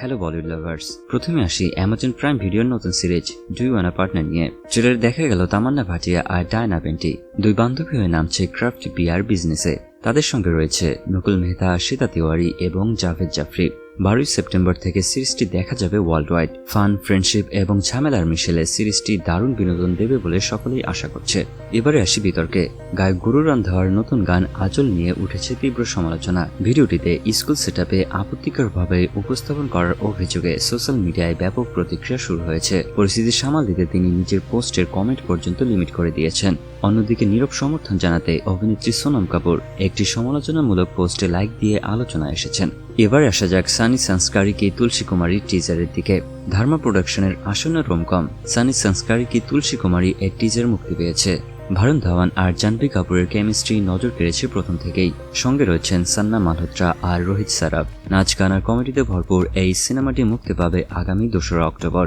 Hello Bollywood lovers প্রথমে আসি Amazon Prime ভিডিওর নতুন সিরিজ ডুই ওয়ানা পার্টনার নিয়ে। ট্রেলারে দেখা গেল তামান্না ভাটিয়া আর ডায়না বেন্টি। দুই বান্ধবী হয়ে নামছে ক্রাফট বিয়ার বিজনেসে তাদের সঙ্গে রয়েছে নকুল মেহতা, সীতা তিওয়ারি এবং জাভেদ জাফরি। বারোই সেপ্টেম্বর থেকে সিরিজটি দেখা যাবে ওয়ার্ল্ড ওয়াইড ফান ফ্রেন্ডশিপ এবং ঝামেলার মিশেলে সিরিজটি দারুণ বিনোদন দেবে বলে সকলেই আশা করছে। এবারে আসি বিতর্কে। গায়ক গুরু রন্ধাওয়ার নতুন গান আজল নিয়ে উঠেছে তীব্র সমালোচনা। ভিডিওটিতে স্কুল সেটআপে আপত্তিকরভাবে উপস্থাপন করার অভিযোগে সোশ্যাল মিডিয়ায় ব্যাপক প্রতিক্রিয়া শুরু হয়েছে। পরিস্থিতি সামাল দিতে তিনি নিজের পোস্টের কমেন্ট পর্যন্ত লিমিট করে দিয়েছেন। অন্যদিকে নীরব সমর্থন জানাতে অভিনেত্রী সোনম কাপুর একটি সমালোচনামূলক পোস্টে লাইক দিয়ে আলোচনায় এসেছেন। এবার আসা যাক সানি সংস্কারি কি তুলসী কুমারী টিজারের দিকে। ধর্মা প্রোডাকশনের আসন্ন রোমকম সানি সংস্কারি কি তুলসী কুমারী এর টিজার মুক্তি পেয়েছে। ভারুণ ধাওয়ান আর জাহ্নবী কাপুরের কেমিস্ট্রি নজর কেড়েছে প্রথম থেকেই। সঙ্গে রয়েছেন সান্না মালহোত্রা আর রোহিত সারাফ নাচ, গান আর কমেডিতে ভরপুর এই সিনেমাটি মুক্তি পাবে আগামী দোসরা অক্টোবর।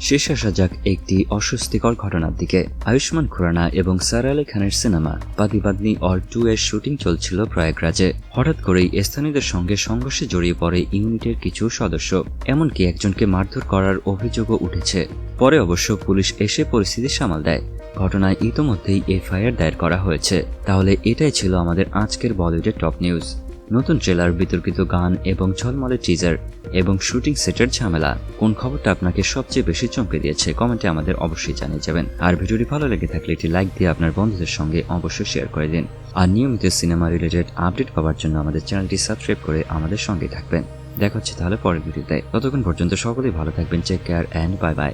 শেষ আসা যাক একটি অস্বস্তিকর ঘটনার দিকে। আয়ুষ্মান খুরানা এবং সার আলী খানের সিনেমা পাদি পাদনি অর টু এর শুটিং চলছিল প্রয়াগরাজে। হঠাৎ করেই স্থানীয়দের সঙ্গে সংঘর্ষে জড়িয়ে পড়ে ইউনিটের কিছু সদস্য। এমনকি একজনকে মারধর করার অভিযোগও উঠেছে। পরে অবশ্য পুলিশ এসে পরিস্থিতি সামাল দেয়। ঘটনায় ইতোমধ্যেই এফআইআর দায়ের করা হয়েছে। তাহলে এটাই ছিল আমাদের আজকের বলিউডের টপ নিউজ। নতুন ট্রেলার, বিতর্কিত গান এবং ঝলমলে টিজার এবং শুটিং সেটের ঝামেলা। কোন খবরটা আপনাকে সবচেয়ে বেশি চমকে দিয়েছে কমেন্টে আমাদের অবশ্যই জানিয়ে যাবেন। আর ভিডিওটি ভালো লেগে থাকলে একটি লাইক দিয়ে আপনার বন্ধুদের সঙ্গে অবশ্যই শেয়ার করে দিন। আর নিয়মিত সিনেমা রিলেটেড আপডেট পাওয়ার জন্য আমাদের চ্যানেলটি সাবস্ক্রাইব করে আমাদের সঙ্গে থাকবেন। দেখা হচ্ছে তাহলে পরের ভিডিওতে। ততক্ষণ পর্যন্ত সকলেই ভালো থাকবেন take care and bye bye